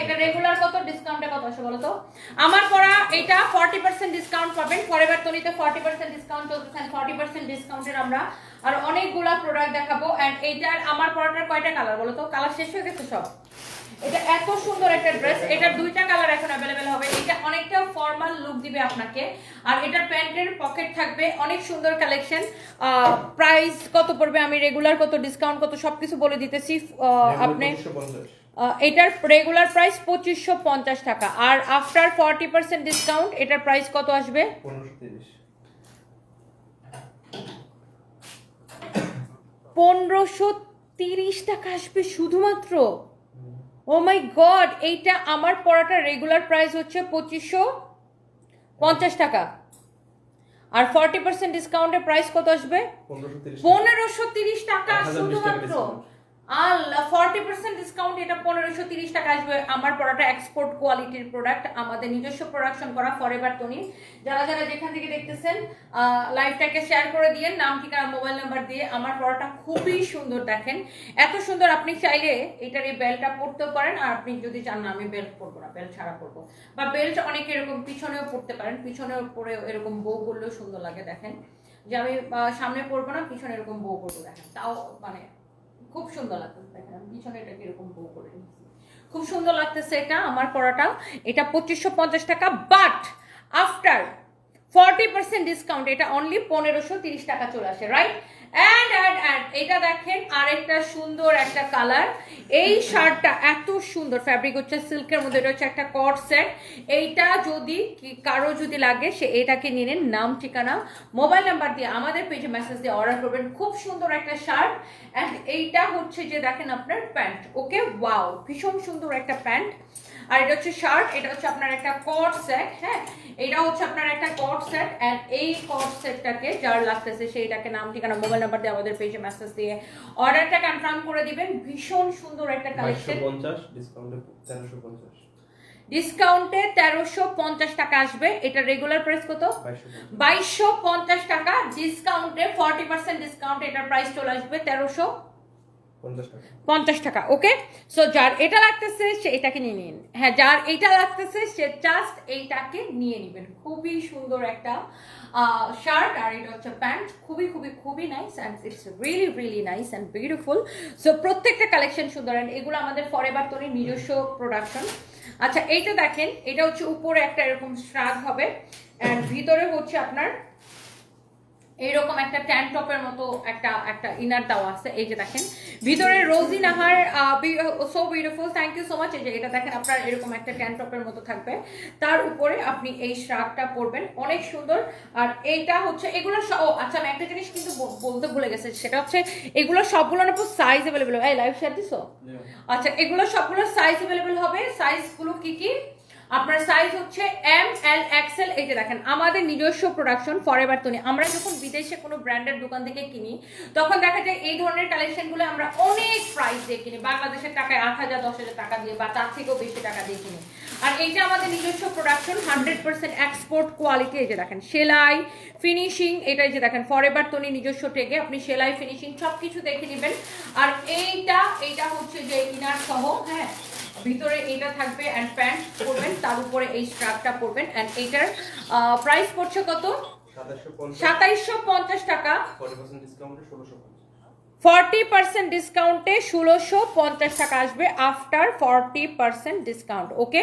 এটা রেগুলার কত ডিসকাউন্টে কত আসে বলো তো? আমার পড়া এটা ফর্টি পার্সেন্ট ডিসকাউন্ট পাবেন তনিতে ফর্টি পার্সেন্ট ডিসকাউন্ট চলতেছে ফর্টি পার্সেন্ট ডিসকাউন্টের আমরা আর অনেকগুলা প্রোডাক্ট দেখাবো অ্যান্ড এইটার আমার পড়াটার কয়টা কালার বলো তো? কালার শেষ হয়ে গেছে সব? এটা এত সুন্দর একটা ড্রেস এটার দুইটা কালার এখন অ্যাভেলেবেল হবে। এটা অনেকটা ফর্মাল লুক দিবে আপনাকে। আর এটার প্যান্টের পকেট থাকবে অনেক সুন্দর কালেকশন প্রাইস কত পড়বে? আমি রেগুলার কত ডিসকাউন্ট কত সবকিছু বলে দিতেছি। আপনি এটার রেগুলার প্রাইস পঁচিশশো পঞ্চাশ টাকা। আর আফটার ফর্টি পার্সেন্ট ডিসকাউন্ট এটার প্রাইস কত আসবে? পনেরোশো তিরিশ। টাকা আসবে শুধুমাত্র? ও মাই গড এইটা আমার পড়াটা রেগুলার প্রাইস হচ্ছে পঁচিশশো পঞ্চাশ টাকা। আর ফর্টি পার্সেন্ট ডিসকাউন্টের প্রাইস কত আসবে? পনেরোশো তিরিশ টাকা। শুধুমাত্র। আল্লাহ ফর্টি পার্সেন্ট ডিসকাউন্ট এটা পনেরোশো তিরিশ টাকা আসবে। আমার পড়াটা এক্সপোর্ট কোয়ালিটির প্রোডাক্ট আমাদের নিজস্ব প্রোডাকশন করা যারা যারা যেখান থেকে দেখতেছেন শেয়ার করে দিয়ে, নাম মোবাইল নাম্বার দিয়ে আমার খুবই সুন্দর দেখেন। এত সুন্দর আপনি চাইলে এটার এই বেলটা পড়তেও পারেন, আর আপনি যদি চান না, আমি বেল্ট পরবো না বেল্ট ছাড়া পরবো। বা বেল্ট অনেকে এরকম পিছনেও পড়তে পারেন, পিছনেও পরে এরকম বউ করলেও সুন্দর লাগে দেখেন। যে আমি সামনে পরবো না, পিছনে এরকম বউ করব দেখেন। তাও মানে খুব সুন্দর লাগতেছে দেখেন, আমি পিছনে এটা কীরকম বউ করে নিয়েছি। খুব সুন্দর লাগতেছে এটা, আমার পড়াটা এটা পঁচিশশো পঞ্চাশ টাকা but after forty percent discount এটা অনলি পনেরোশো তিরিশ টাকা চলে আসে রাইট অ্যান্ড অ্যান্ড অ্যান্ড এটা দেখেন আরেকটা সুন্দর একটা কালার এই শার্টটা এত সুন্দর ফ্যাব্রিক হচ্ছে, সিল্কের মধ্যে এটা হচ্ছে একটা কট সেট এইটা যদি কারও যদি লাগে, সে এটাকে নিয়ে নেন, নাম, ঠিকানা মোবাইল নাম্বার দিয়ে আমাদের পেজে মেসেজ দিয়ে অর্ডার করবেন। খুব সুন্দর একটা শার্ট। অ্যান্ড এইটা হচ্ছে যে দেখেন আপনার প্যান্ট ওকে ওয়াও ভীষণ সুন্দর একটা প্যান্ট আর এটা হচ্ছে শার্ট এটা হচ্ছে আপনার একটা কট সেট হ্যাঁ? এটা হচ্ছে আপনার একটা কট সেট এন্ড এই কট সেটটাকে যার লাগতেছে সেইটাকে নাম ঠিকানা মোবাইল নাম্বার দিয়ে আমাদের পেজে মেসেজ দিয়ে অর্ডারটা কনফার্ম করে দিবেন। ভীষণ সুন্দর একটা কালেকশন ডিসকাউন্টে তেরোশো পঞ্চাশ। টাকা আসবে। এটা রেগুলার প্রাইস কত? বাইশশো পঞ্চাশ। টাকা। ডিসকাউন্টে ফর্টি পার্সেন্ট ডিসকাউন্টে এটার প্রাইস চলে আসবে তেরোশো পঞ্চাশ টাকা। ওকে সো যার এটা লাগতেছে, সে এটাকে নিয়ে নিন। হ্যাঁ যার এইটা লাগতেছে, সে জাস্ট এইটাকে নিয়ে নেবেন। খুবই সুন্দর একটা শার্ট আর এটা হচ্ছে প্যান্ট খুবই খুবই খুবই nice and it's really really nice and beautiful so প্রত্যেকটা কালেকশন সুন্দর অ্যান্ড এগুলো আমাদের ফরেভার তৈরি নিজস্ব প্রোডাকশন আচ্ছা এইটা দেখেন, এটা হচ্ছে উপরে একটা এরকম শ্রাগ হবে অ্যান্ড ভিতরে হচ্ছে আপনার এইরকম একটা ট্যান টপের মতো একটা একটা ইনার দেওয়া আছে এই যে দেখেন। ভিতরে Rozy Nahar so beautiful thank you so much এই যে এটা দেখেন আপনার এরকম একটা ট্যান টপের মতো থাকবে। তার উপরে আপনি এই শ্রাগটা পরবেন অনেক সুন্দর। আর এইটা হচ্ছে এগুলো ও আচ্ছা আমি একটা জিনিস কিন্তু বলতে ভুলে গেছে সেটা হচ্ছে এগুলো সবগুলোর উপর সাইজ অ্যাভেলেবেল এই লাইভ শেয়ার দিছো? আচ্ছা এগুলো সবগুলো সাইজ অ্যাভেলেবেল হবে? সাইজগুলো কি কি? আপনার সাইজ হচ্ছে এম এল এক্সেল এই যে দেখেন, আমাদের নিজস্ব প্রোডাকশন ফরএভার তনি আমরা যখন বিদেশে কোনো ব্র্যান্ডের দোকান থেকে কিনি, তখন দেখা যায় এই ধরনের কালেকশনগুলো আমরা অনেক প্রাইস দিয়ে কিনি। বাংলাদেশের টাকায় আট হাজার, দশ হাজার টাকা দিয়ে বা তার থেকেও বেশি টাকা দিয়ে কিনি। আর এইটা আমাদের নিজস্ব production hundred percent export quality এই যে দেখেন, সেলাই ফিনিশিং এটা এই যে দেখেন ফরএভার তনি নিজস্ব টেকে আপনি সেলাই ফিনিশিং সব কিছু দেখে নেবেন। আর এইটা এইটা হচ্ছে যে ইনার সহ হ্যাঁ ভিতরে এটা থাকবে অ্যান্ড প্যান্ট পরবেন তার উপরে এই স্ট্রাপটা পরবেন অ্যান্ড এইটার প্রাইস পড়ছে কত? সাতাইশশো পঞ্চাশ টাকা। ফর্টি পার্সেন্ট ডিসকাউন্টে ষোলোশো পঞ্চাশ টাকা আসবে after forty percent discount okay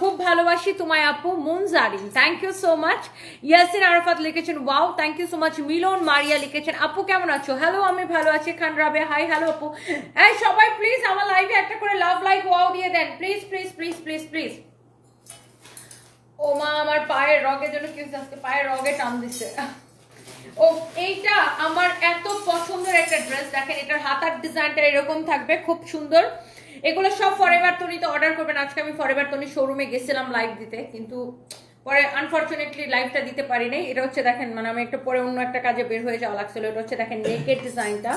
খুব ভালোবাসি তোমায় আপু Munjarin thank you so much Yasin Arafat লিখেছেন wow thank you so much Milon Maria লিখেছেন, আপু, কেমন আছো? হ্যালো আমি ভালো আছি, খান রাবে। হাই হ্যালো আপু। এই সবাই প্লিজ আমার লাইভে একটা করে লাভ লাইক ওয়াও দিয়ে দেন। Please please please please please ও মা, আমার পায়ের রগে যেন কি আজকে পায়ের রগে টান দিছে। ও, এইটা আমার এত পছন্দের একটা ড্রেস দেখেন, এটার হাতার এরকম থাকবে, খুব সুন্দর। এগুলো সব ফরএভার তনিতে অর্ডার আজকে আমি শোরুমে গেছিলাম লাইভ দিতে, কিন্তু পরে দিতে এটা হচ্ছে, দেখেন মানে পরে অন্য একটা কাজে বের হয়ে যাওয়া লাগছিল। এটা হচ্ছে, দেখেন ডিজাইনটা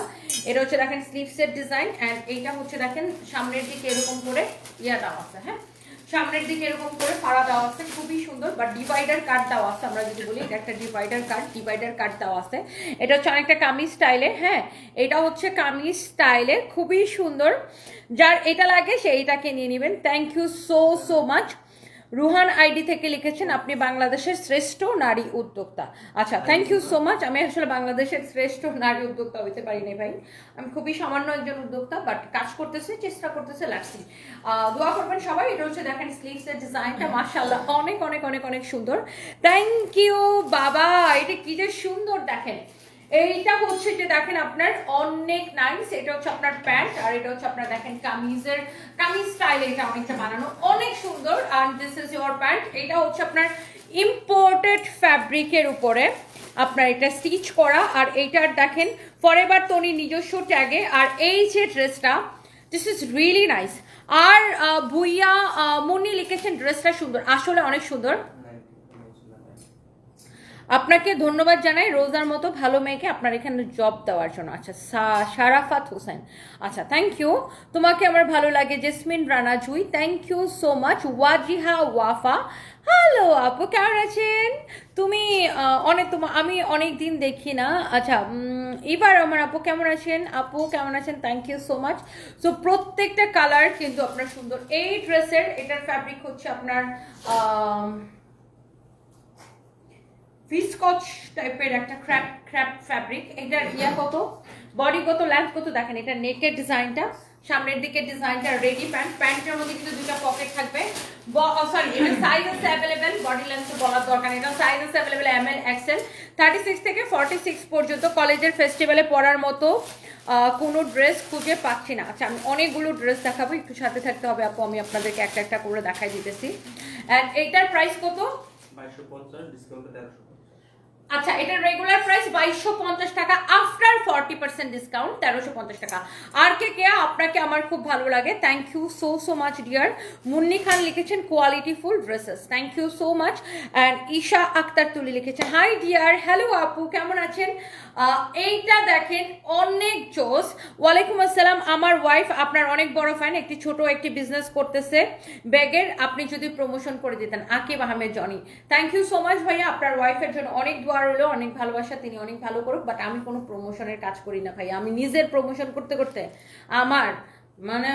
এটা হচ্ছে, দেখেন স্লিভসের ডিজাইন অ্যান্ড এইটা হচ্ছে, দেখেন, সামনের দিকে এরকম করে ইয়া দেওয়া আছে হ্যাঁ? সামনের দিকে এরকম করে ফাড়া দেওয়া আছে, খুবই সুন্দর। বা ডিভাইডার কাট দেওয়া আছে, আমরা যদি বলি, এটা একটা ডিভাইডার কাট ডিভাইডার কাট দেওয়া আছে। এটা হচ্ছে অনেকটা কামিজ স্টাইলে হ্যাঁ? এটা হচ্ছে কামিজ স্টাইলে খুবই সুন্দর। যার এটা লাগে সে এটাকে নিয়ে নেবেন। Thank you so so much Ruhan ID থেকে লিখেছেন আপনি বাংলাদেশের শ্রেষ্ঠ নারী উদ্যোক্তা। আচ্ছা থ্যাংক ইউ সো মাচ আমি আসলে বাংলাদেশের শ্রেষ্ঠ নারী উদ্যোক্তা হইতে পারিনি ভাই। আমি খুবই সামান্য একজন উদ্যোক্তা বাট কাজ করতেছে চেষ্টা করতেছে লাগছি দোয়া করবেন সবাই এটা হচ্ছে দেখেন স্লিভসের ডিজাইনটা মার্শাল্লাহ অনেক অনেক অনেক অনেক সুন্দর। থ্যাংক ইউ বাবা এটা কি যে সুন্দর দেখেন। এইটা হচ্ছে যে দেখেন আপনার অনেক নাইস এটা হচ্ছে আপনার প্যান্ট আর এটা হচ্ছে আপনার দেখেন কামিজের, কামিজ স্টাইল এটা অনেকটা বানানো। অনেক সুন্দর আর দিস ইজ ইউর প্যান্ট এটা হচ্ছে আপনার ইম্পোর্টেড ফ্যাব্রিকের উপরে আপনার এটা স্টিচ করা, আর এইটার দেখেন ফরএভার তনি নিজস্ব ট্যাগে আর এই যে ড্রেসটা দিস ইজ রিয়েলি নাইস আর ভুইয়া মুন্নি লিখেছেন ড্রেসটা সুন্দর, আসলে অনেক সুন্দর। আপনাকে ধন্যবাদ জানাই। রোজার মতো ভালো মেয়েকে আপনার এখানে জব দেওয়ার জন্য। আচ্ছা সা- শারাফাত হোসেন। আচ্ছা থ্যাংক ইউ তোমাকে আমার ভালো লাগে Jasmine Rana Jui. Thank you so much Wajiha Wafa. Hello আপু, কেমন আছেন? তুমি অনেক তোমার আমি অনেক দিন দেখি না। আচ্ছা এবার আমার আপু কেমন আছেন? আপু কেমন আছেন? Thank you so much so প্রত্যেকটা কালার কিন্তু আপনার সুন্দর। এই ড্রেসের এটার ফ্যাব্রিক হচ্ছে আপনার আহ, ভিসকচ টাইপের একটা ক্র্যাপ ক্র্যাপ ফ্যাব্রিক এটার ইয়া কত? বডি কত লেন্থ কত? দেখেন এটা নেকের ডিজাইনটা সামনের দিকে ডিজাইনটা রেডি প্যান্ট প্যান্টের মধ্যে কিন্তু দুটো পকেট থাকবে। সরি সাইজ আছে অ্যাভেলেবেল বডি লেন্থ বলার দরকার নেই। সাইজ আছে available M L XL thirty six থেকে ফর্টি সিক্স পর্যন্ত কলেজের ফেস্টিভ্যালে পরার মতো কোনো ড্রেস খুঁজে পাচ্ছি না। আচ্ছা আমি অনেকগুলো ড্রেস দেখাবো। একটু সাথে থাকতে হবে আপু। আমি আপনাদেরকে একটা একটা করে দেখাই দিতেছি। অ্যান্ড এইটার প্রাইস কত? বাইশশো পঞ্চাশ ডিসকাউন্টে তেরোশো। আচ্ছা এটা রেগুলার প্রাইস বাইশশো পঞ্চাশ টাকা আফটার ফর্টি পার্সেন্ট ডিসকাউন্ট তেরোশো পঞ্চাশ টাকা। আর কে কে, আপনাকে আমার খুব ভালো লাগে। Thank you so so much dear Munni Khan লিখেছেন quality full dresses thank you so much and Isha Akter Tuli লিখেছেন হাই ডিয়ার হ্যালো আপু। কেমন আছেন? এইটা দেখেন অনেক জোস ওয়ালাইকুম আসসালাম, আমার ওয়াইফ আপনার অনেক বড় ফ্যান একটি ছোট একটি বিজনেস করতেছে। ব্যাগের আপনি যদি প্রমোশন করে দিতেন, Akib Ahmed, Jony. Thank you so much ভাইয়া, আপনার ওয়াইফের জন্য অনেক দোয়া রইল, অনেক ভালোবাসা, তিনি অনেক ভালো করুক বাট আমি কোনো প্রমোশনের কাজ করি না ভাইয়া। আমি নিজের প্রমোশন করতে করতে আমার মানে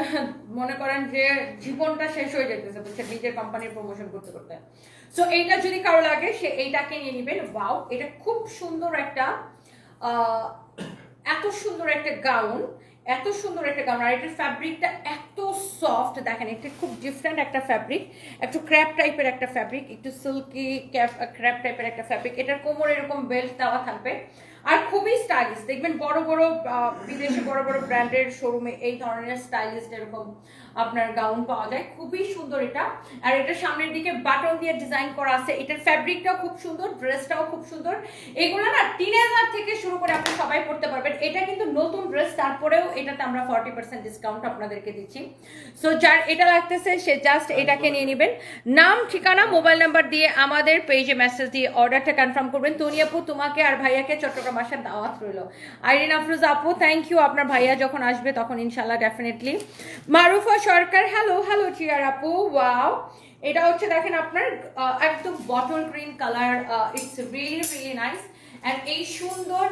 মনে করেন যে জীবনটা শেষ হয়ে যেতেছে বুঝছেন, নিজের কোম্পানির প্রমোশন করতে করতে। সো এইটা যদি কারও লাগে, সে এইটাকে নিয়ে নেবেন। ওয়াও এটা খুব সুন্দর একটা এত সুন্দর একটা গাউন এত সুন্দর একটা গাউন আর এটার ফ্যাব্রিকটা এত সফট দেখেন এটা খুব ডিফারেন্ট একটা ফ্যাব্রিক একটু ক্র্যাপ টাইপের একটা ফ্যাব্রিক একটু সিল্কি ক্র্যাপ টাইপের একটা ফ্যাব্রিক এটার কোমর এরকম বেল্ট দেওয়া থাকবে। আর খুবই স্টাইলিশ দেখবেন বড় বড় বিদেশে বড় বড় ব্র্যান্ডের শোরুমে এই ধরনের স্টাইলিশ এরকম আপনার গাউন পাওয়া যায়। খুবই সুন্দর এটা। আর এটা সামনের দিকে বাটন দিয়ে ডিজাইন করা আছে। এটার ফ্যাব্রিকটাও খুব সুন্দর ড্রেসটাও খুব সুন্দর। এগুলো না টিনেজার থেকে শুরু করে আপনি সবাই পড়তে পারবেন। এটা কিন্তু নতুন ড্রেস তারপরেও এটাতে আমরা ফর্টি পার্সেন্ট ডিসকাউন্ট আপনাদেরকে দিচ্ছি। সো যার এটা লাগতেছে, সে জাস্ট এটাকে নিয়ে নেবেন। নাম, ঠিকানা মোবাইল নাম্বার দিয়ে আমাদের পেজে মেসেজ দিয়ে অর্ডারটা কনফার্ম করবেন। তনি আপু তোমাকে আর ভাইয়াকে চট্টগ্রাম আসার দাওয়াত রইল। আইরিন আফরোজ আপু থ্যাংক ইউ আপনার ভাইয়া যখন আসবে তখন ইনশাল্লাহ definitely Marufa Sarkar hello hello cheer আপু ওয়াও এটা হচ্ছে দেখেন আপনার একদম bottle green colour it's really really nice and এই সুন্দর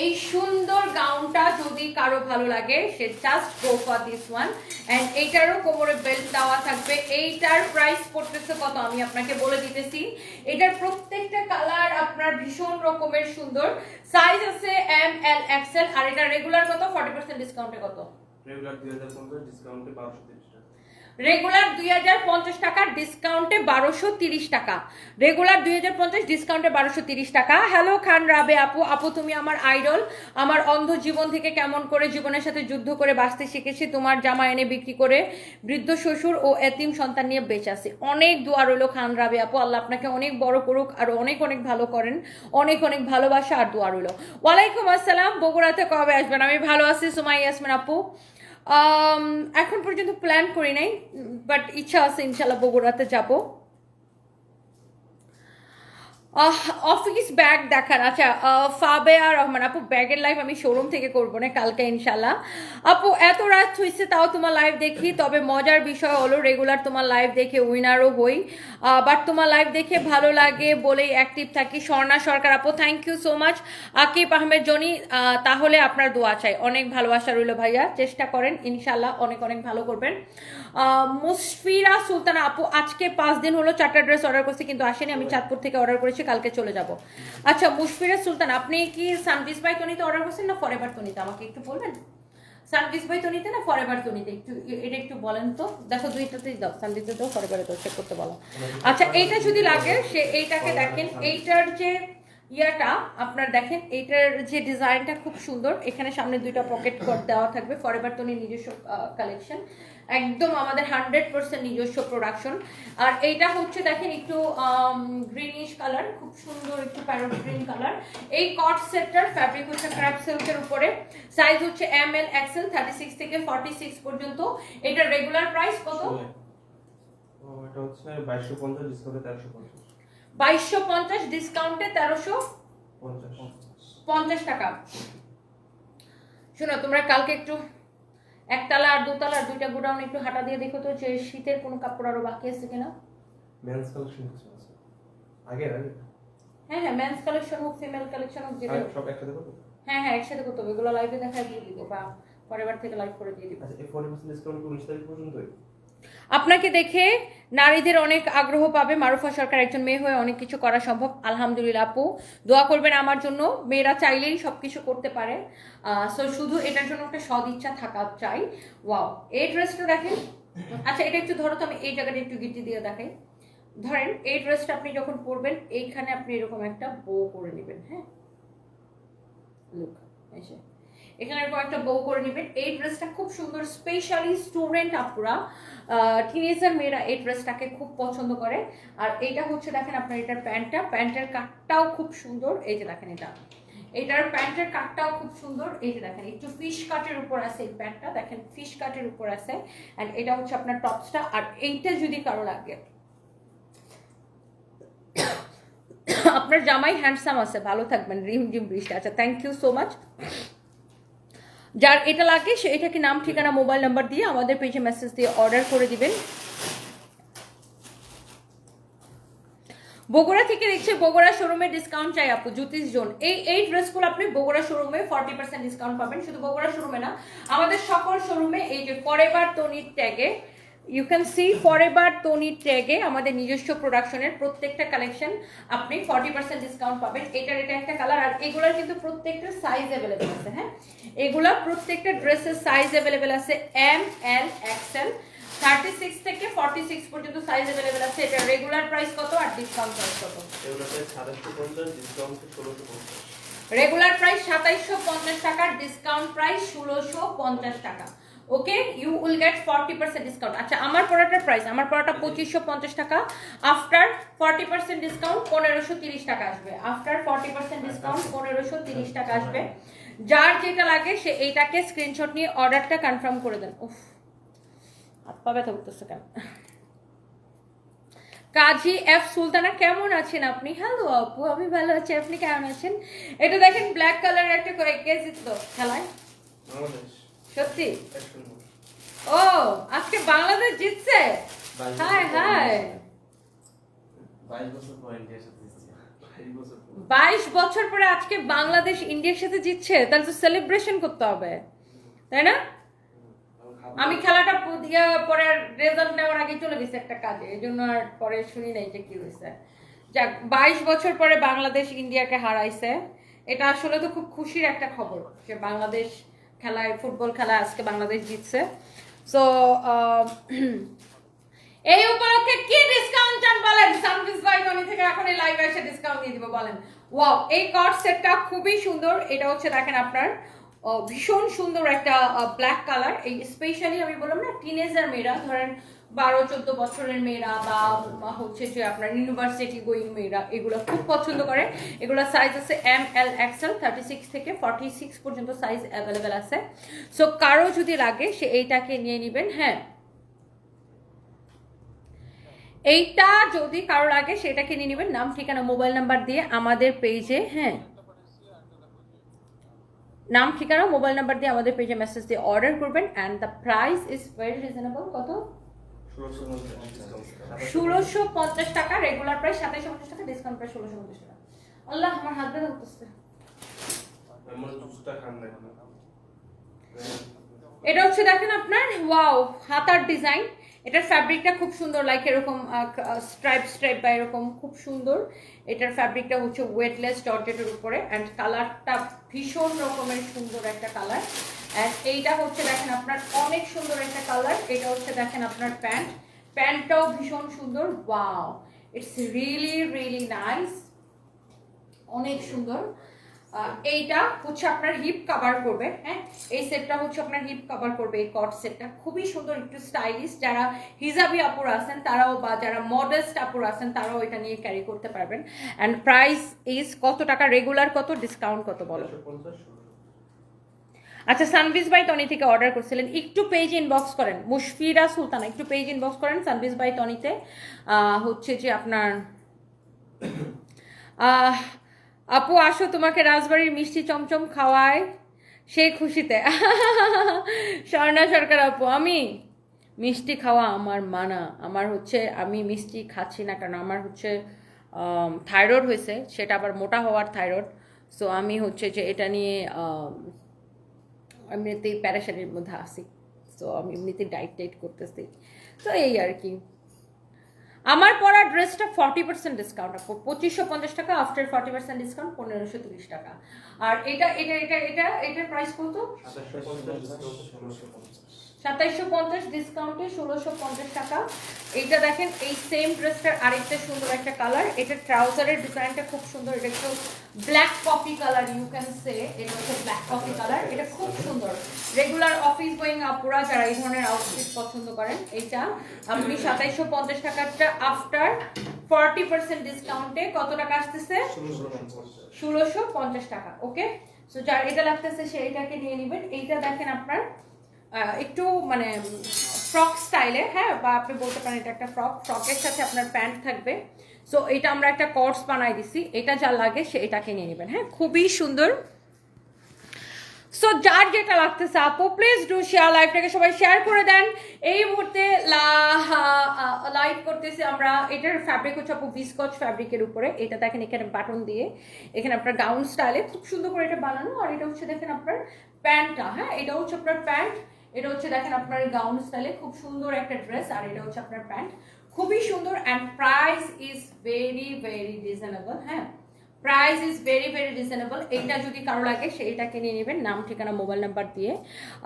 এই সুন্দর গাউনটা যদি কারও ভালো লাগে, সে just go for this one and এইটারও কোমরে বেল্ট দেওয়া থাকবে। এইটার প্রাইস পড়তেছে কত আমি আপনাকে বলে দিতেছি। এটার প্রত্যেকটা কালার আপনার ভীষণ রকমের সুন্দর। সাইজ আছে এম এল এক্সেল আর এটা রেগুলার কত? ফর্টি পার্সেন্ট ডিসকাউন্টে কত? রেগুলার দুই হাজার পঞ্চাশ টাকা। ডিসকাউন্টে বারোশো তিরিশ টাকা। রেগুলার দুই হাজার পঞ্চাশ ডিসকাউন্টে বারোশো তিরিশ টাকা। হ্যালো খান রাবে আপু। আপু, তুমি আমার আইডল আমার অন্ধ জীবন থেকে কেমন করে জীবনের সাথে যুদ্ধ করে বাঁচতে শিখেছি, তোমার জামা এনে বিক্রি করে বৃদ্ধ শ্বশুর ও এতিম সন্তান নিয়ে বেঁচে আছি। অনেক দোয়া রইল খান রাবে আপু। আল্লাহ আপনাকে অনেক বড় করুক আর অনেক অনেক ভালো করেন। অনেক অনেক ভালোবাসা আর দোয়া রইল। ওয়ালাইকুম আসসালাম। বগুড়াতে কবে আসবেন? আমি ভালো আছি সুমাই ইয়াসমিন আপু। এখন পর্যন্ত প্ল্যান করি নাই বাট ইচ্ছা আছে ইনশাল্লাহ বগুড়াতে যাব। অফিস ব্যাগ দেখার। আচ্ছা ফাবেয়া রহমান, আপু ব্যাগের লাইভ আমি শোরুম থেকে করব না কালকে ইনশাল্লাহ আপু, এত রাত হয়েছে তাও তোমার লাইভ দেখি, তবে মজার বিষয় হলো রেগুলার তোমার লাইভ দেখে উইনারও হই। বাট তোমার লাইভ দেখে ভালো লাগে বলেই অ্যাক্টিভ থাকি। স্বর্ণা সরকার, আপু thank you so much Akib Ahmed, Jony তাহলে আপনার দোয়া চাই। অনেক ভালোবাসা রইল ভাইয়া, চেষ্টা করেন ইনশাল্লাহ অনেক অনেক ভালো করবেন। মুসফিরা সুলতানা, আপু, আজকে পাঁচ দিন হলো চারটা ড্রেস অর্ডার করছি, কিন্তু আসেনি, আমি চাঁদপুর থেকে অর্ডার করেছি। কালকে চলে যাব। আচ্ছা মুশফিরের সুলতান, আপনি কি সানভিস বাই তনিতে অর্ডার করছেন না ফর এভার তনিতে? আমাকে একটু বলবেন? সানভিস বাই তনিতে না ফর এভার তনিতে? একটু, এটা একটু বলেন তো। দেখো, দুইটাতেই দাও সানভিসে দাও ফরএভারে দাও চেক করতে বলো। আচ্ছা এইটা যদি লাগে, সে এইটাকে দেখেন, এইটার যে ইয়াটা, আপনার দেখেন, এইটার যে ডিজাইনটা খুব সুন্দর। এখানে সামনে দুইটা পকেট কট দেওয়া থাকবে। ফরএভার তনি নিজস্ব কালেকশন একদম আমাদের হান্ড্রেড পার্সেন্ট নিজস্ব প্রোডাকশন আর এইটা হচ্ছে, দেখেন, একটু গ্রিনিশ কালার খুব সুন্দর একটু প্যারট গ্রিন কালার এই কট সেটটার ফ্যাব্রিক হচ্ছে ক্র্যাপ সিল্কের উপরে। সাইজ হচ্ছে M L XL thirty six থেকে ফর্টি সিক্স পর্যন্ত। এটার রেগুলার প্রাইস কত? এটা হচ্ছে বাইশশো পঞ্চাশ তেরোশো পঞ্চাশ। বাইশশো পঞ্চাশ ডিসকাউন্টে তেরোশো পঞ্চাশ টাকা। শোনো তোমরা কালকে একটু একতলা আর দোতলা আর দুইটা গোডাউন একটু হাঁটা দিয়ে দেখো তো যে শীতের কোনো কাপড় আরও বাকি আছে কিনা। মেন্স কালেকশন আছে আগে হ্যাঁ হ্যাঁ মেন্স কালেকশন হোক ফিমেল কালেকশন হোক যেটা সব একসাথে করব? হ্যাঁ হ্যাঁ একসাথে করতে হবে। এগুলো লাইভে দেখায় দিয়ে দিব বা পরের বার থেকে লাইভ করে দিয়ে দিব। আচ্ছা এই ফর্টি পার্সেন্ট ডিসকাউন্ট উনিশ তারিখ পর্যন্তই? আপনাকে দেখে নারীদের অনেক আগ্রহ পাবে। মারুফা সরকার একজন মেয়ে হয়ে অনেক কিছু করা সম্ভব। আলহামদুলিল্লাহ আপু। দোয়া করবেন আমার জন্য। মেয়েরা চাইলেই সব কিছু করতে পারে। সো শুধু এটার জন্য একটা সদিচ্ছা থাকা চাই। ওয়াও এই ড্রেসটা দেখেন। আচ্ছা এটা একটু ধরো তো, আমি এই জায়গাটা একটু গিটি দিয়ে দেখাই। ধরেন, এই ড্রেসটা আপনি যখন পরবেন, এইখানে আপনি এরকম একটা বো করে নেবেন হ্যাঁ? লুক এসে এখানে এরকম একটা বউ করে নেবেন। এই ড্রেসটা খুব সুন্দর স্পেশালি স্টুডেন্ট আপুরা। টিনেজার মেয়েরা এই ড্রেসটাকে খুব পছন্দ করে। আর এইটা হচ্ছে দেখেন আপনার এটার প্যান্টটা। প্যান্টের কাটটাও খুব সুন্দর। এই যে দেখেন এটা। এটার প্যান্টের কাটটাও খুব সুন্দর। এই যে দেখেন, একটু ফিশ কাটের উপর আছে এই প্যান্টটা। দেখেন ফিশ কাটের উপর আছে। অ্যান্ড এটা হচ্ছে আপনার টপসটা। আর এইটা যদি কারও লাগে, আপনার জামাই হ্যান্ডসাম আছে। ভালো থাকবেন। রিম জিম বৃষ্টি আচ্ছা থ্যাংক ইউ সো মাচ যার এটা লাগে, সে এটাকে নাম, ঠিকানা মোবাইল নাম্বার দিয়ে আমাদের পেজে মেসেজ দিয়ে অর্ডার করে দিবেন। বগুড়া থেকে দেখছে, বগুড়া শোরুমে ডিসকাউন্ট চাই আপু, জ্যোতিষ জোন। এই এই ড্রেসগুলো আপনি বগুড়া শোরুমে ফর্টি পার্সেন্ট ডিসকাউন্ট পাবেন। শুধু বগুড়া শোরুমে না, আমাদের সকল শোরুমে এই যে ফরেভার তনির ট্যাগে ইউ ক্যান সি ফরেভার তনির ট্যাগে আমাদের নিজস্ব প্রোডাকশনের প্রত্যেকটা কালেকশন আপনি ফর্টি পার্সেন্ট ডিসকাউন্ট পাবেন। এটার এটা একটা কালার আর এগুলোর কিন্তু প্রত্যেকটা সাইজ অ্যাভেলেবেল আছে হ্যাঁ? এগুলা প্রত্যেকটা ড্রেসের সাইজ অ্যাভেলেবেল আছে M L XL thirty six থেকে ফর্টি সিক্স পর্যন্ত সাইজ অ্যাভেলেবেল আছে। এটা রেগুলার প্রাইস কত আর ডিসকাউন্ট প্রাইস কত? রেগুলার প্রাইস সাতাইশশো পঞ্চাশ টাকা ডিসকাউন্ট প্রাইস ষোলোশো পঞ্চাশ টাকা। Okay you will get forty percent discount আচ্ছা আমার পড়াটার প্রাইস আমার পড়াটা পঁচিশশো পঞ্চাশ টাকা। আফটার ফর্টি পার্সেন্ট ডিসকাউন্ট পনেরোশো তিরিশ টাকা আসবে। আফটার ফর্টি পার্সেন্ট ডিসকাউন্ট পনেরোশো তিরিশ টাকা আসবে। যার যেটা লাগে সে এইটাকে স্ক্রিনশট নিয়ে অর্ডারটা কনফার্ম করে দেন। উফ হাত পা ব্যথা করতেছে কেন? কাজী এফ সুলতানা কেমন আছেন আপনি? হ্যালো আপু আমি ভালো আছি। আপনি কেমন আছেন? এটা দেখেন ব্ল্যাক কালারের একটা করে কে জিতলো খেলায়। সত্যি? ও আজকে বাংলাদেশ জিতছে? হাই হাই বাইশ বছর পর আজকে বাংলাদেশ ইন্ডিয়ার সাথে জিতছে তাহলে তো সেলিব্রেশন করতে হবে। তাই না? আমি খেলাটা প- পরে রেজাল্ট নেওয়ার আগে চলে গেছে একটা কাজে এই জন্য আর পরে শুনি নাই যে কি হয়েছে। যাক বাইশ বছর পরে বাংলাদেশ ইন্ডিয়াকে হারাইছে। এটা আসলে তো খুব খুশির একটা খবর যে বাংলাদেশ খেলায়, ফুটবল খেলা আজকে বাংলাদেশ জিতছে। সো এই উপলক্ষে কি ডিসকাউন্ট চান বলেন? সানফিস ভাই ধনী থেকে এখন এই লাইভে এসে ডিসকাউন্ট দিয়ে দিব, বলেন। ওয়াও এই কট সেটটা খুবই সুন্দর। এটা হচ্ছে দেখেন আপনার ভীষণ সুন্দর একটা ব্ল্যাক কালার এই স্পেশালি আমি বললাম না টিনেজার মেয়েরা, ধরেন বারো, চোদ্দ বছরের মেয়েরা বা হচ্ছে যে আপনার ইউনিভার্সিটি গোয়িং মেয়েরা, এগুলো খুব পছন্দ করে। এগুলো সাইজ আছে M L XL thirty six থেকে ফর্টি সিক্স পর্যন্ত সাইজ অ্যাভেলেবেল আছে। সো কারও যদি লাগে, সে এইটাকে নিয়ে নেবেন হ্যাঁ। এইটা যদি কারও লাগে সেটাকে নিয়ে নেবেন। নাম, ঠিকানা মোবাইল নাম্বার দিয়ে আমাদের পেজে হ্যাঁ। নাম, ঠিকানা মোবাইল নাম্বার দিয়ে আমাদের পেজে মেসেজ দিয়ে অর্ডার করবেন। And the price is very reasonable কত? ষোলোশো পঞ্চাশ টাকা রেগুলার প্রাইস সাতাইশো পঞ্চাশ টাকা ডিসকাউন্ট প্রাইস ষোলোশো পঞ্চাশ টাকা। আল্লাহ, আমার হাত ব্যথা এখন এটা হচ্ছে দেখেন আপনার ওয়াও হাতার ডিজাইন এটার ফ্যাব্রিকটা খুব সুন্দর লাইক এরকম স্ট্রাইপ স্ট্রাইপ বা এরকম, খুব সুন্দর। এটার ফ্যাব্রিকটা হচ্ছে ওয়েটলেস জর্জেটের উপরে। অ্যান্ড কালারটা ভীষণ রকমের সুন্দর একটা কালার এইটা হচ্ছে দেখেন আপনার অনেক সুন্দর একটা কালার এটা হচ্ছে দেখেন আপনার প্যান্ট প্যান্টটাও ভীষণ সুন্দর। Wow it's really really nice অনেক সুন্দর। এইটা হচ্ছে আপনার হিপ কভার করবে হ্যাঁ? এই সেটটা হচ্ছে আপনার হিপ কভার করবে, এই কট সেটটা খুবই সুন্দর, একটু স্টাইলিশ যারা হিজাবি আপুর আছেন, তারাও বা যারা মডেস্ট আপুর আছেন, তারাও এটা নিয়ে ক্যারি করতে পারবেন। অ্যান্ড প্রাইস ইজ কত টাকা? রেগুলার কত? ডিসকাউন্ট কত বলো? আচ্ছা সানভিজ বাই টনি থেকে অর্ডার করছিলেন। একটু পেজ ইনবক্স করেন। মুশফিরা সুলতানা, একটু পেজ ইনবক্স করেন সানভিজ বাই টনিতে হচ্ছে যে আপনার আপু আসো তোমাকে রাজবাড়ির মিষ্টি চমচম খাওয়ায়। সে খুশিতে। স্বর্ণা সরকার আপু, আমি মিষ্টি খাওয়া আমার মানা। আমার হচ্ছে, আমি মিষ্টি খাচ্ছি না কারণ আমার হচ্ছে থাইরয়েড হয়েছে। সেটা আবার মোটা হওয়ার থাইরয়েড সো আমি হচ্ছে যে এটা নিয়ে এমনিতেই প্যারাশানির মধ্যে আসি তো আমি এমনিতেই ডাইট টাইট করতেছি। তো এই আর কি। আমার পরা ড্রেসটা ফর্টি পার্সেন্ট ডিসকাউন্ট পঁচিশশো পঞ্চাশ টাকা আফটার ফর্টি পার্সেন্ট ডিসকাউন্ট পনেরোশো তিরিশ টাকা। আর এটা এটা এটা এটা, এটার প্রাইস কত? সাতাইশশো পঞ্চাশ ডিসকাউন্টে ষোলোশো পঞ্চাশ টাকা। এইটা দেখেন, এই সেম ড্রেসটার আরেকটা সুন্দর একটা কালার এটা ট্রাউজারের ডিজাইনটা খুব সুন্দর। এটা একটু black coffee colour you can say এটা হচ্ছে ব্ল্যাক কফি কালার এটা খুব সুন্দর। রেগুলার অফিস গোয়িং আপুরা যারা এই ধরনের আউটফিট পছন্দ করেন, এইটা। আপনি সাতাইশশো পঞ্চাশ টাকাটা আফটার ফর্টি পার্সেন্ট ডিসকাউন্টে কত টাকা আসতেছে? ষোলোশো পঞ্চাশ টাকা ওকে সো যার এটা লাগতেছে সে এটাকে নিয়ে নেবেন। এইটা দেখেন আপনার একটু মানে ফ্রক স্টাইলে হ্যাঁ বা আপনি বলতে পারেন এটা একটা ফ্রক ফ্রকের সাথে আপনার প্যান্ট থাকবে। সো এটা আমরা একটা কর্স বানাই দিছি, এটা যা লাগে সে এটাকে নিয়ে নেবেন হ্যাঁ খুবই সুন্দর। সো যার যেটা লাগতেছে, আপু প্লিজ ডু শেয়ার লাইভটাকে সবাই শেয়ার করে দেন। এই মুহূর্তে লাইভ করতেছি আমরা, এটার ফ্যাব্রিক হচ্ছে আপু ভিসকচ ফ্যাব্রিকের উপরে। এটা দেখেন, এখানে বাটন দিয়ে, এখানে আপনার গাউন স্টাইলে খুব সুন্দর করে এটা বানানো। আর এটা হচ্ছে দেখেন আপনার প্যান্টটা হ্যাঁ এটা হচ্ছে আপনার প্যান্ট এটা হচ্ছে দেখেন আপনার গাউন স্টাইলে খুব সুন্দর একটা ড্রেস আর এটা হচ্ছে আপনার প্যান্ট। খুবই সুন্দর and price is very very reasonable হ্যাঁ? Price is very very reasonable এইটা যদি কারও লাগে সেইটাকে নিয়ে নেবেন। নাম ঠিকানা মোবাইল নাম্বার দিয়ে।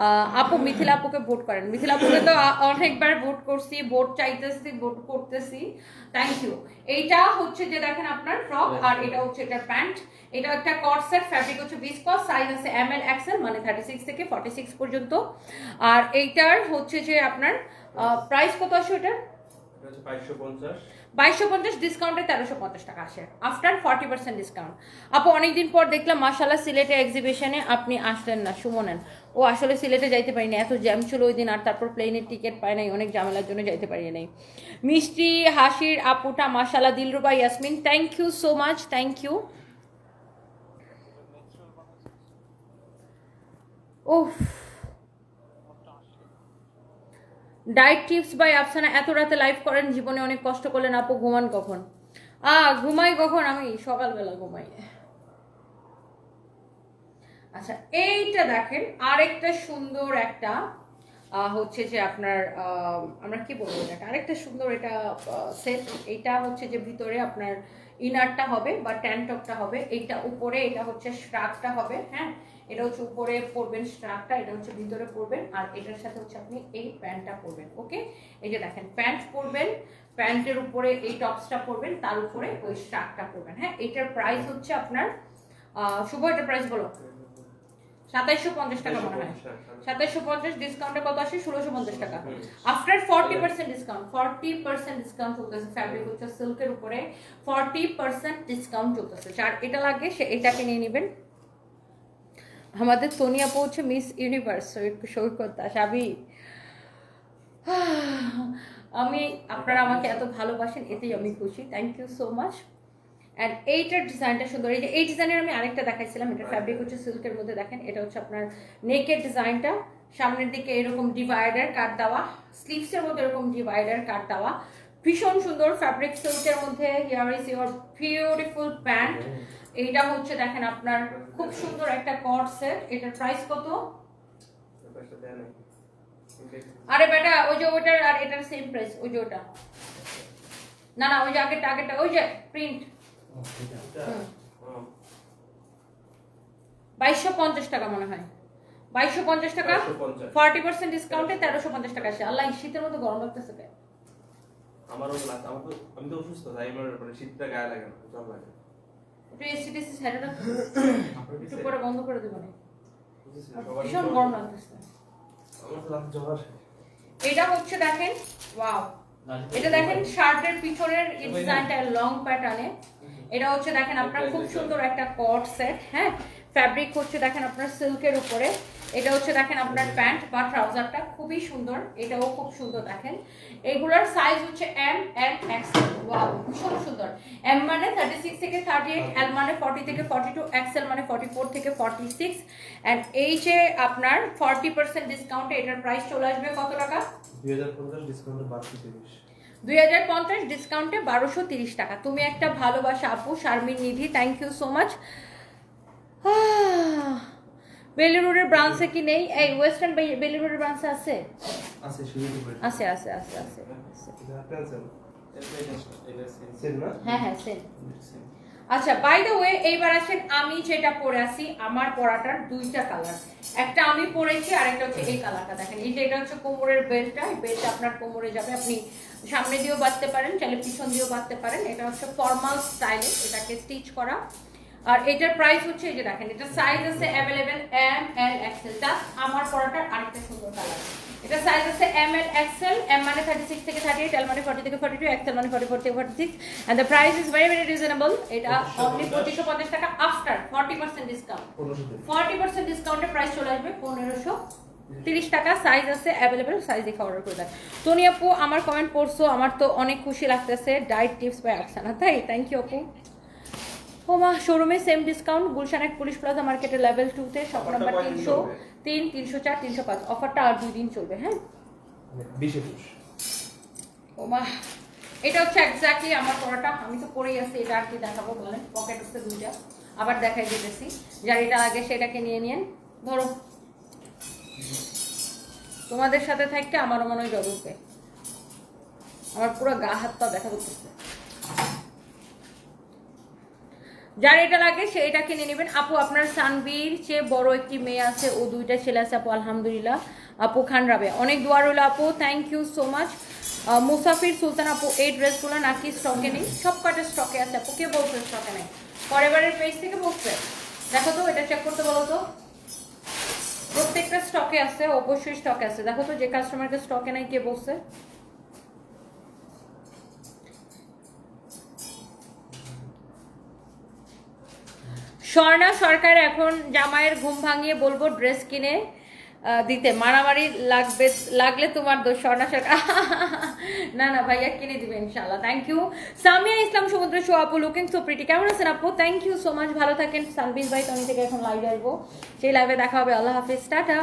আহ, আপু মিথিলা আপুকে ভোট করেন। মিথিলা আপুকে তো অনেকবার ভোট করছি ভোট চাইতেছি ভোট করতেছি। থ্যাংক ইউ এইটা হচ্ছে যে দেখেন আপনার ফ্রক আর এটা হচ্ছে এটা প্যান্ট এটা একটা কটসেট ফ্যাব্রিক হচ্ছে বিসকস সাইজ আছে এম এল এক্সেল মানে থার্টি সিক্স থেকে ফর্টি সিক্স পর্যন্ত। আর এইটার হচ্ছে যে আপনার প্রাইস কত আছে ওটার? বাইশশো পঞ্চাশ ডিসকাউন্টে তেরোশো পঞ্চাশ টাকা আসে। আফটার ফর্টি পার্সেন্ট ডিসকাউন্ট আপু, অনেকদিন পর দেখলাম মাসাল্লাহ সিলেটে এক্সিবিশনে আপনি আসলেন না সুমনেন ও আসলে সিলেটে যাইতে পারিনি এত জ্যাম ছিল ওই দিন, আর তারপর প্লেনের টিকিট পাই নাই, অনেক ঝামেলার জন্য যাইতে পারি নাই। মিষ্টি, হাসির আপুটা মাসাল্লাহ Dilruba Yasmin thank you so much thank you oh diet tips by Afsana এত রাতে লাইভ করেন, জীবনে অনেক কষ্ট করলেন, আপু ঘুমান কখন? আ, ঘুমাই কখন? আমি সকালবেলা ঘুমাই। আচ্ছা এইটা দেখেন, আরেকটা সুন্দর একটা হচ্ছে যে আপনার আমরা কি বলব এটাকে? আরেকটা সুন্দর এটা সেট এটা হচ্ছে যে ভিতরে আপনার ইনারটা হবে বা ট্যান্টপটা হবে, এইটা উপরে, এটা হচ্ছে স্ট্রাকটা হবে হ্যাঁ? এটা হচ্ছে উপরে পরবেন স্ট্রাকটা এটা হচ্ছে ভিতরে পরবেন আর এটার সাথে হচ্ছে আপনি এই প্যান্টটা পরবেন ওকে এই যে দেখেন প্যান্ট পরবেন প্যান্টের উপরে এই টপসটা পরবেন তার উপরে ওই স্ট্রাকটা পরবেন হ্যাঁ? এটার প্রাইস হচ্ছে আপনার শুভ এটার প্রাইস বলো? সাতাইশশো পঞ্চাশ টাকা মনে হয়। সাতাইশশো পঞ্চাশ ডিসকাউন্টে কত আসে? ষোলোশো পঞ্চাশ টাকা। After forty percent discount forty percent discount চলতেছে ফ্যাব্রিক হচ্ছে সিল্কের উপরে ফর্টি পার্সেন্ট ডিসকাউন্ট চলতেছে। যার এটা লাগে সে এটাকে নিয়ে নেবেন। আমাদের সোনিয়া পৌঁছে মিস ইউনিভার্স সৈকত দাস আবি আমি, আপনারা আমাকে এত ভালোবাসেন, এতেই আমি খুশি। Thank you so much and এইটার ডিজাইনটা সুন্দর। এই যে, এই ডিজাইনের আমি আরেকটা দেখাইছিলাম, এটা ফ্যাব্রিক হচ্ছে সিল্কের মধ্যে, দেখেন, এটা হচ্ছে আপনার নেকের ডিজাইনটা সামনের দিকে এরকম ডিভাইডার কাট দেওয়া স্লিভসের মধ্যে এরকম ডিভাইডার কাট দেওয়া। ভীষণ সুন্দর ফ্যাব্রিক সিল্কের মধ্যে here is your beautiful pant এইটা হচ্ছে দেখেন আপনার খুব সুন্দর একটা কট সেট এটার প্রাইস কত? আরে বেটা ওই যে ওটার আর এটার সেম প্রাইস ওই যে ওটা। না না ওই যে আগেরটা আগেরটা ওই যে প্রিন্ট। বাইশশো পঞ্চাশ টাকা মনে হয়। বাইশশো পঞ্চাশ টাকা? 2250 ফর্টি পার্সেন্ট ডিসকাউন্টে তেরোশো পঞ্চাশ টাকা আসে। আল্লাহ এই শীতের মতো গরম লাগতেছে? আমারও লাগছে আমার তো আমি তো অসুস্থ তাই আমার মানে শীতটা গায়ে লাগে না জ্বর লাগে। একটু এসি টেসি রাখো একটু পরে বন্ধ করে দেবো না ভীষণ গরম লাগতেছে। আমার তো জ্বর। এটা হচ্ছে দেখেন ওয়াও। এটা দেখেন শার্টের পিছনের ডিজাইনটা লং প্যাটার্নে এটা হচ্ছে দেখেন আপনার খুব সুন্দর একটা কট সেট হ্যাঁ? ফ্যাব্রিক হচ্ছে দেখেন আপনার সিল্কের উপরে। এটা হচ্ছে দেখেন আপনার প্যান্ট বা ট্রাউজারটা খুবই সুন্দর। এটাও খুব সুন্দর দেখেন। এগুলোর সাইজ হচ্ছে এম এল এক্সেল ওয়াও ভীষণ সুন্দর। এম মানে থার্টি সিক্স থেকে থার্টি এইট এল মানে ফর্টি থেকে ফর্টি টু এক্সেল মানে ফর্টি ফোর থেকে ফর্টি সিক্স অ্যান্ড এই যে আপনার ফর্টি পার্সেন্ট ডিসকাউন্টে এটার প্রাইস চলে আসবে কত টাকা? দুই হাজার পঞ্চাশ ডিসকাউন্টে বাড়তি তিরিশ। দুই হাজার পঞ্চাশ ডিসকাউন্টে বারোশো তিরিশ টাকা। তুমি একটা ভালোবাসা আপু Sharmin Nidhi thank you so much বেলুরুডের ব্রাঞ্চে কি নেই? এই ওয়েস্টার্ন বেলুরুডের ব্রাঞ্চে আছে? আছে আছে আছে আছে আছে আছে। এটা আপনি আছেন এটা এটা এটা same. সেন না? হ্যাঁ হ্যাঁ সেম আচ্ছা বাই দ্য ওয়ে এইবার আসেন আমি যেটা পরে আছি আমার পরাটার দুইটা কালার একটা আমি পরেছি আর একটা হচ্ছে এই কালারটা দেখেন এই যে এটা হচ্ছে কোমরের বেল্টটা এই বেল্টটা আপনার কোমরে যাবে আপনি সামনে দিয়েও বাঁধতে পারেন চাইলে পিছন দিয়েও বাঁধতে পারেন। এটা হচ্ছে ফর্মাল স্টাইলে এটাকে স্টিচ করা। আর এটার প্রাইস হচ্ছে এই যে দেখেন এটা সাইজ আছে available M L XL just আমার পরাটার আরেকটা সুন্দর কালার এটা সাইজ আছে এম এল এক্সেল এম মানে থার্টি সিক্স থেকে থার্টি এইট এল মানে ফর্টি থেকে ফর্টি টু এক্সেল মানে ফর্টি ফোর থেকে forty six and the price is very very reasonable এটা অনলি পঁচিশশো পঞ্চাশ টাকা আফটার ফর্টি পার্সেন্ট ডিসকাউন্ট পনেরোশো তিরিশ। ফর্টি পার্সেন্ট ডিসকাউন্টের প্রাইস চলে আসবে পনেরোশো তিরিশ টাকা। সাইজ আছে অ্যাভেলেবেল সাইজ দেখে অর্ডার করে দেন। টনি আপু আমার কমেন্ট পড়ছো আমার তো অনেক খুশি লাগতেছে। ডায়েট টিপস বাই আফসানা তাই? থ্যাংক ইউ আপু। ও মা শোরুমে সেম ডিসকাউন্ট গুলশান এক পুলিশ প্লাজা মার্কেটের লেভেল টুতে শপ অফারটা নাম্বার তিনশো তিন তিনশো চার তিনশো পাঁচ। অফারটা আর দুই দিন চলবে হ্যাঁ? মানে বিশ একুশ ও এটা হচ্ছে এক্স্যাক্টলি আমার পড়াটা আমি তো পরেই আছি এটা আর কি দেখাবো বলেন পকেট হচ্ছে দুইটা। আবার দেখাই দিতেছি। যার এটা আগে সেটাকে নিয়ে নিন। ধরো তোমাদের সাথে থাকতে আমারও মনে হয় উঠবে আমার পুরো গা হাত পা ব্যথা করতেছে। যার এটা লাগে, সে এটা কিনে নেবেন। আপু, আপনার সানবীর চেয়ে বড় একটি মেয়ে আছে, ও দুইটা ছেলে আছে, আপু, আলহামদুলিল্লাহ। আপু, খান রাবে। অনেক দোয়া রইল আপু থ্যাংক ইউ সো মাচ মুসাফির সুলতান আপু, এই ড্রেসগুলো নাকি স্টকে নেই। সব কটা স্টকে আছে আপু, কে বলছে স্টকে নেই? পরেবারের পেজ থেকে বলছে। দেখো তো, এটা চেক করতে বলো তো। প্রত্যেকটা স্টকে আছে, অবশ্যই স্টকে আছে। দেখো তো, যে কাস্টমারকে স্টকে নাই, কে বলছে? স্বর্ণা সরকার এখন জামাইয়ের ঘুম ভাঙিয়ে বলব ড্রেস কিনে দিতে। মারামারি লাগবে, লাগলে তোমার দোষ, স্বর্ণা সরকার। না না, ভাইয়া কিনে দিবে ইনশাল্লাহ থ্যাংক ইউ সামিয়া ইসলাম সমুদ্র শো আপু লুকিং সো প্রিটি কেমন আছেন আপু? থ্যাংক ইউ সো মাচ ভালো থাকেন। সানবিজ ভাই আমি থেকে এখন লাইভে আসব। সেই লাইভে দেখা হবে। আল্লাহ হাফিজ। টাটা।